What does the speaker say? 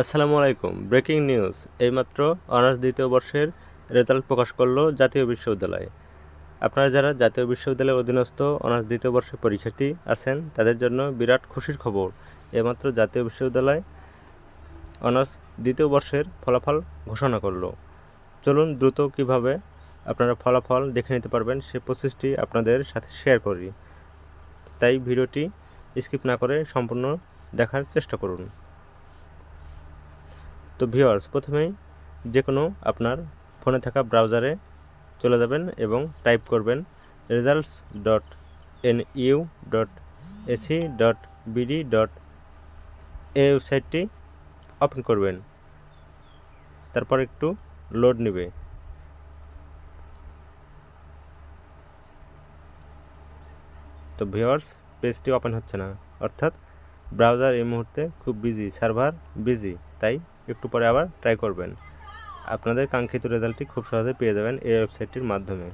আসসালামু আলাইকুম। Breaking news. এইমাত্র অনার্স দ্বিতীয় বর্ষের রেজাল্ট প্রকাশ করল জাতীয় বিশ্ববিদ্যালয়। আপনারা যারা জাতীয় বিশ্ববিদ্যালয়ের অধীনস্থ অনার্স দ্বিতীয় বর্ষের পরীক্ষার্থী আছেন, তাদের জন্য বিরাট খুশির খবর। এইমাত্র জাতীয় বিশ্ববিদ্যালয় অনার্স দ্বিতীয় বর্ষের ফলাফল ঘোষণা করল। চলুন দ্রুত কীভাবে আপনারা ফলাফল দেখে নিতে পারবেন, সে প্রসেসটি আপনাদের সাথে শেয়ার করি। তাই ভিডিওটি স্কিপ না করে সম্পূর্ণ দেখার চেষ্টা করুন। তো ভিউয়ার্স প্রথমেই যে কোনো আপনার ফোনে থাকা ব্রাউজারে চলে যাবেন এবং টাইপ করবেন results dot N U dot AC dot BD dot এই ওয়েবসাইটটি ওপেন করবেন। তারপর একটু লোড নেবে। তো ভিউয়ার্স পেজটি ওপেন হচ্ছে না। অর্থাৎ ব্রাউজার এই মুহূর্তে খুব বিজি সার্ভার বিজি তাই একটু পরে আবার ট্রাই করবেন। আপনাদের কাঙ্ক্ষিত রেজাল্টটি খুব সহজে পেয়ে যাবেন এই ওয়েবসাইটটির মাধ্যমে।